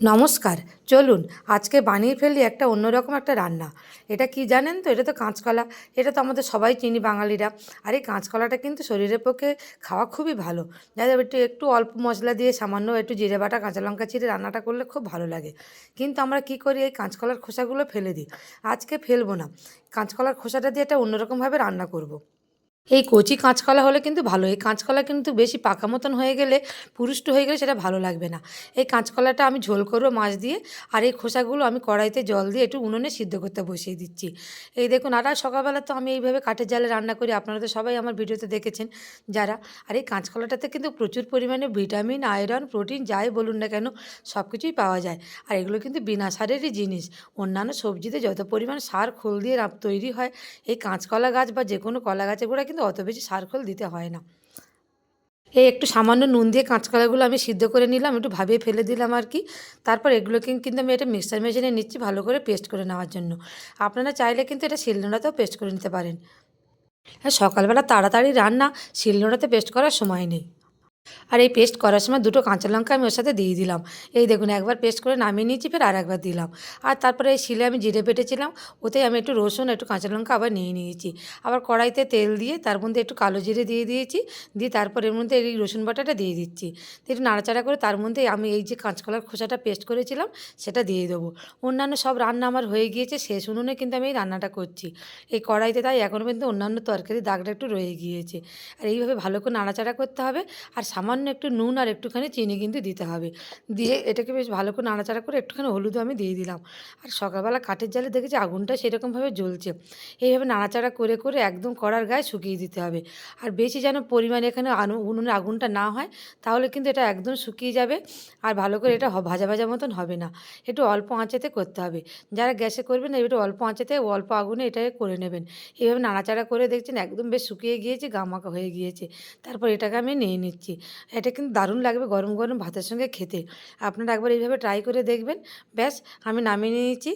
নমস্কার, চলুন আজকে বানিয়ে ফেলি একটা অন্যরকম একটা রান্না। এটা কি জানেন তো? এটা তো কাঁচকলা। এটা তো আমাদের সবাই চিনি, বাঙালিরা। আর এই কাঁচকলাটা কিন্তু শরীরের পক্ষে খাওয়া খুবই ভালো। যাদের একটু একটু অল্প মশলা দিয়ে সামান্য একটু জিরে বাটা, কাঁচা লঙ্কা চিরে রান্নাটা করলে খুব ভালো লাগে। কিন্তু আমরা কি করি? এই কাঁচকলার খোসাগুলো ফেলে দিই। আজকে ফেলব না। কাঁচকলার খোসাটা দিয়ে একটা অন্যরকমভাবে রান্না করব। এই কচি কাঁচকলা হলে কিন্তু ভালো, এই কাঁচকলা কিন্তু বেশি পাকা মতন হয়ে গেলে, পুরুষ্ট হয়ে গেলে সেটা ভালো লাগবে না। এই কাঁচকলাটা আমি ঝোল করব মাছ দিয়ে, আর এই খোসাগুলো আমি কড়াইতে জল দিয়ে একটু উনুনে সিদ্ধ করতে বসিয়ে দিচ্ছি। এই দেখুন, আর সকালবেলা তো আমি এইভাবে কাঠের জালে রান্না করি, আপনারা তো সবাই আমার ভিডিওতে দেখেছেন, যারা। আর এই কাঁচকলাটাতে কিন্তু প্রচুর পরিমাণে ভিটামিন, আয়রন, প্রোটিন, যাই বলুন না কেন সব কিছুই পাওয়া যায়। আর এগুলো কিন্তু বিনা সারেরই জিনিস। অন্যান্য সবজিতে যত পরিমাণ সার, খোল দিয়ে তৈরি হয়, এই কাঁচকলা গাছ বা যে কোনো কলা গাছের গোড়া কিন্তু অত বেশি সার খোল দিতে হয় না। এই একটু সামান্য নুন দিয়ে কাঁচকলাগুলো আমি সিদ্ধ করে নিলাম, একটু ভাবিয়ে ফেলে দিলাম আর কি। তারপর এগুলোকে কিন্তু আমি এটা মিক্সার মেশিনে নিচ্ছি ভালো করে পেস্ট করে নেওয়ার জন্য। আপনারা চাইলে কিন্তু এটা শিলনোড়াতেও পেস্ট করে নিতে পারেন। হ্যাঁ সকালবেলা তাড়াতাড়ি রান্না, শিলনোড়াতে পেস্ট করার সময় নেই। আর এই পেস্ট করার সময় দুটো কাঁচা লঙ্কা আমি ওর সাথে দিয়ে দিলাম। এই দেখুন, একবার পেস্ট করে নামিয়ে নিয়েছি, ফের আর একবার দিলাম। আর তারপরে এই শিলে আমি জিরে বেটেছিলাম ওতেই আমি একটু রসুন, একটু কাঁচা লঙ্কা আবার নিয়ে নিয়েছি। আবার কড়াইতে তেল দিয়ে তার মধ্যে একটু কালো জিরে দিয়ে দিয়েছি, দিয়ে তারপর এর মধ্যে এই রসুন বাটাটা দিয়ে দিচ্ছি। একটু নাড়াচাড়া করে তার মধ্যে আমি এই যে কাঁচকলার খোসাটা পেস্ট করেছিলাম, সেটা দিয়ে দেবো। অন্যান্য সব রান্না আমার হয়ে গিয়েছে শেষ উনুনে কিন্তু আমি এই রান্নাটা করছি। এই কড়াইতে তাই এখনও পর্যন্ত অন্যান্য তরকারি দাগটা একটু রয়ে গিয়েছে। আর এইভাবে ভালো করে নাড়াচাড়া করতে হবে, আর সামান্য একটু নুন আর একটুখানি চিনি কিন্তু দিতে হবে। দিয়ে এটাকে বেশ ভালো করে নাড়াচাড়া করে একটুখানি হলুদও আমি দিয়ে দিলাম। আর সকালবেলা কাঠের জালে দেখেছি আগুনটা সেরকমভাবে জ্বলছে। এইভাবে নাড়াচাড়া করে করে একদম কড়ার গায়ে শুকিয়ে দিতে হবে। আর বেশি যেন পরিমাণে এখানে উনুনের আগুনটা না হয়, তাহলে কিন্তু এটা একদম শুকিয়ে যাবে। আর ভালো করে এটা ভাজা ভাজা মতন হবে না। একটু অল্প আঁচেতে করতে হবে। যারা গ্যাসে করবেন একটু অল্প আঁচেতে অল্প আগুনে এটাকে করে নেবেন। এইভাবে নাড়াচাড়া করে দেখছেন একদম বেশ শুকিয়ে গিয়েছে গামাকা হয়ে গিয়েছে। তারপর এটাকে আমি নিয়ে নিচ্ছি। এটা কিন্তু দারুণ লাগবে গরম গরম ভাতের সঙ্গে খেতে। আপনারা একবার এইভাবে ট্রাই করে দেখবেন। ব্যাস, আমি নামিয়ে নিয়েছি।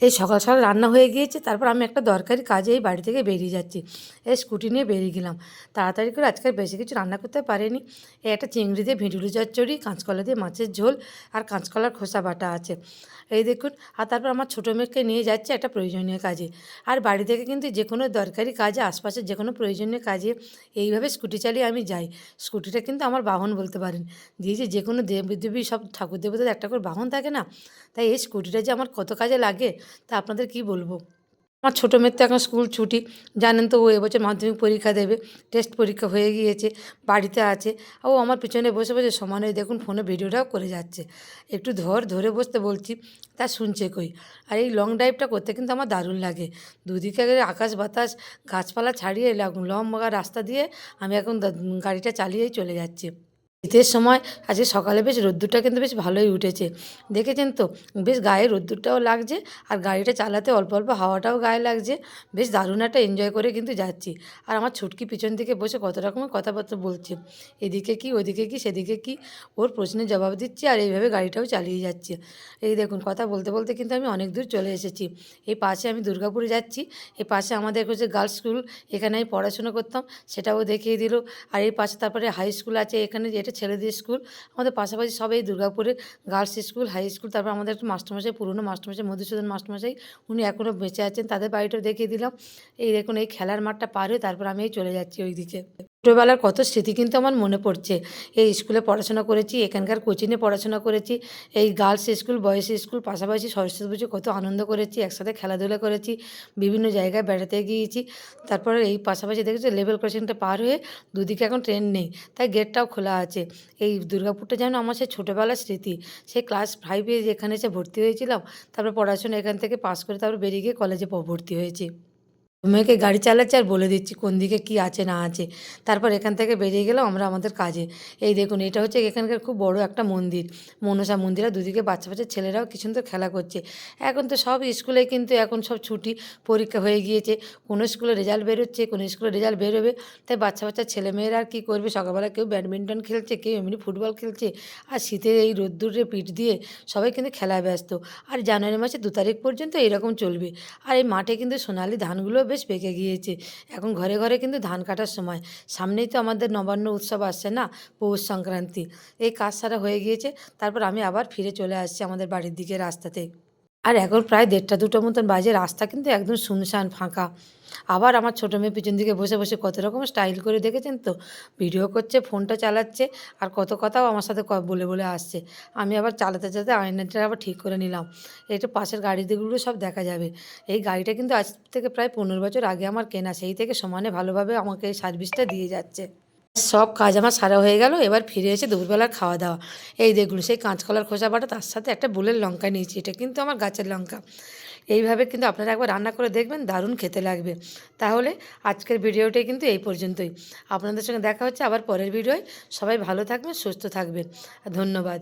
এই সকাল সকাল রান্না হয়ে গিয়েছে, তারপর আমি একটা দরকারি কাজে এই বাড়ি থেকে বেরিয়ে যাচ্ছি। এই স্কুটি নিয়ে বেরিয়ে গেলাম। তাড়াতাড়ি করে আজকাল বেশি কিছু রান্না করতে পারিনি। এই একটা চিংড়ি দিয়ে ভিঁডুলি চচ্চড়ি, কাঁচকলা দিয়ে মাছের ঝোল আর কাঁচকলার খোসা বাটা আছে। এই দেখুন, আর তারপর আমার ছোটো মেয়েকে নিয়ে যাচ্ছে একটা প্রয়োজনীয় কাজে। আর বাড়ি থেকে কিন্তু যে কোনো দরকারি কাজে, আশপাশের যে কোনো প্রয়োজনীয় কাজে এইভাবে স্কুটি চালিয়ে আমি যাই। স্কুটিটা কিন্তু আমার বাহন বলতে পারেন। দিয়ে যে যে কোনো দেব, দেবী সব ঠাকুর দেবতাদের একটা করে বাহন থাকে না? তাই এই স্কুটিটা যে আমার কত কাজে লাগে তা আপনাদের কি বলব? আমার ছোটো মেয়ের তো এখন স্কুল ছুটি। জানেন তো ও এবছর মাধ্যমিক পরীক্ষা দেবে টেস্ট পরীক্ষা হয়ে গিয়েছে, বাড়িতে আছে। ও আমার পিছনে বসে বসে সমানে দেখুন ফোনে ভিডিওটাও করে যাচ্ছে। একটু ধর, ধরে বসতে বলছি, তা শুনছে কই? আর এই লং ড্রাইভটা করতে কিন্তু আমার দারুণ লাগে। দুদিকে আগে আকাশ বাতাস, গাছপালা ছাড়িয়ে লম্বা রাস্তা দিয়ে আমি এখন গাড়িটা চালিয়েই চলে যাচ্ছি। শীতের সময় আজকে সকালে বেশ রোদ্দুরটা কিন্তু বেশ ভালোই উঠেছে। দেখেছেন তো? বেশ গায়ে রোদ্দুরটাও লাগছে আর গাড়িটা চালাতে অল্প অল্প হাওয়াটাও গায়ে লাগছে। বেশ দারুণ একটা এনজয় করে কিন্তু যাচ্ছি। আর আমার ছুটকি পিছন থেকে বসে কত রকমের কথাবার্তা বলছে। এদিকে কি, ওদিকে কি, সেদিকে কি? ওর প্রশ্নের জবাব দিচ্ছি আর এইভাবে গাড়িটাও চালিয়ে যাচ্ছে। এই দেখুন, কথা বলতে বলতে কিন্তু আমি অনেক দূর চলে এসেছি। এই পাশে আমি দুর্গাপুরে যাচ্ছি। এই পাশে আমাদের হচ্ছে গার্লস স্কুল এখানে আমি পড়াশোনা করতাম, সেটাও দেখিয়ে দিল। আর এই পাশে তারপরে হাই স্কুল আছে, এখানে এটা ছেলেদের স্কুল, আমাদের পাশাপাশি সব এই দুর্গাপুরে গার্লস স্কুল হাই স্কুল তারপর আমাদের একটা মাস্টারমশাই, পুরনো মাস্টারমশাই, মধুসূদন মাস্টারমশাই, উনি এখনও বেঁচে আছেন। তাদের বাড়িটাও দেখিয়ে দিলাম। এই দেখুন, এই খেলার মাঠটা পার হয়ে তারপর আমি চলে যাচ্ছি ওই দিকে ছোটোবেলার কত স্মৃতি কিন্তু আমার মনে পড়ছে। এই স্কুলে পড়াশোনা করেছি, এখানকার কোচিংয়ে পড়াশোনা করেছি, এই গার্লস স্কুল, বয়েজ স্কুল, পাশাপাশি সরস্বতী পুজো কত আনন্দ করেছি, একসাথে খেলাধুলা করেছি, বিভিন্ন জায়গায় বেড়াতে গিয়েছি। তারপরে এই পাশাপাশি দেখেছি লেভেল ক্রসিংটা পার হয়ে দুদিকে এখন ট্রেন নেই, তাই গেটটাও খোলা আছে। এই দুর্গাপুরটা যেন আমার সেই ছোটোবেলার স্মৃতি, সেই ক্লাস ফাইভে যেখানে এসে ভর্তি হয়েছিলাম, তারপর পড়াশোনা এখান থেকে পাস করে তারপর বেরিয়ে গিয়ে কলেজে ভর্তি হয়েছি। মেয়েকে গাড়ি চালাচ্ছে আর বলে দিচ্ছি কোন দিকে কি আছে না আছে। তারপর এখান থেকে বেরিয়ে গেলাম আমরা আমাদের কাজে। এই দেখুন, এটা হচ্ছে এখানকার খুব বড় একটা মন্দির। মনসা মন্দির আর দুদিকে বাচ্চা বাচ্চা ছেলেরাও কি সুন্দর খেলা করছে। এখন তো সব স্কুলে কিন্তু এখন সব ছুটি পরীক্ষা হয়ে গিয়েছে। কোনো স্কুলে রেজাল্ট বেরোচ্ছে, কোনো স্কুলে রেজাল্ট বেরোবে। তাই বাচ্চা বাচ্চা ছেলেমেয়েরা আর কী করবে? সকালবেলা কেউ ব্যাডমিন্টন খেলছে, কেউ এমনি ফুটবল খেলছে। আর শীতে এই রোদ্দুরে পিঠ দিয়ে সবাই কিন্তু খেলায় ব্যস্ত। আর জানুয়ারি মাসে দু তারিখ পর্যন্ত এরকম চলবে। আর এই মাঠে কিন্তু সোনালি ধানগুলো বেশ পেকে গিয়েছে। এখন ঘরে ঘরে কিন্তু ধান কাটার সময়। সামনেই তো আমাদের নবান্ন উৎসব আসছে না? পৌষ সংক্রান্তি। এই কাজ সারা হয়ে গিয়েছে। তারপর আমি আবার ফিরে চলে আসছি আমাদের বাড়ির দিকে রাস্তাতে। আর এখন প্রায় দেড়টা, দুটো মতন বাজে, রাস্তা কিন্তু একদম শুনশান ফাঁকা। আবার আমার ছোটো মেয়ে পিছন দিকে বসে বসে কত রকম স্টাইল করে দেখেছেন তো? ভিডিও করছে ফোনটা চালাচ্ছে, আর কত কথাও আমার সাথে বলে বলে আসছে। আমি আবার চালাতে চালাতে আয়নাটা আবার ঠিক করে নিলাম। এটা পাশের গাড়িগুলো সব দেখা যাবে। এই গাড়িটা কিন্তু আজ থেকে প্রায় পনেরো বছর আগে আমার কেনা, সেই থেকে সমানে ভালোভাবে আমাকে এই সার্ভিসটা দিয়ে যাচ্ছে। সব কাজ আমার সারা হয়ে গেল, এবার ফিরে এসে দুপুরবেলার খাওয়া দাওয়া এই দেখুন, সেই কাঁচকলার খোসা বাটা তার সাথে একটা বুলের লঙ্কা নিয়েছি, এটা কিন্তু আমার গাছের লঙ্কা। এইভাবে কিন্তু আপনারা একবার রান্না করে দেখবেন, দারুণ খেতে লাগবে। তাহলে আজকের ভিডিওটাই কিন্তু এই পর্যন্তই। আপনাদের সঙ্গে দেখা হচ্ছে আবার পরের ভিডিওয়। সবাই ভালো থাকবেন, সুস্থ থাকবেন। ধন্যবাদ।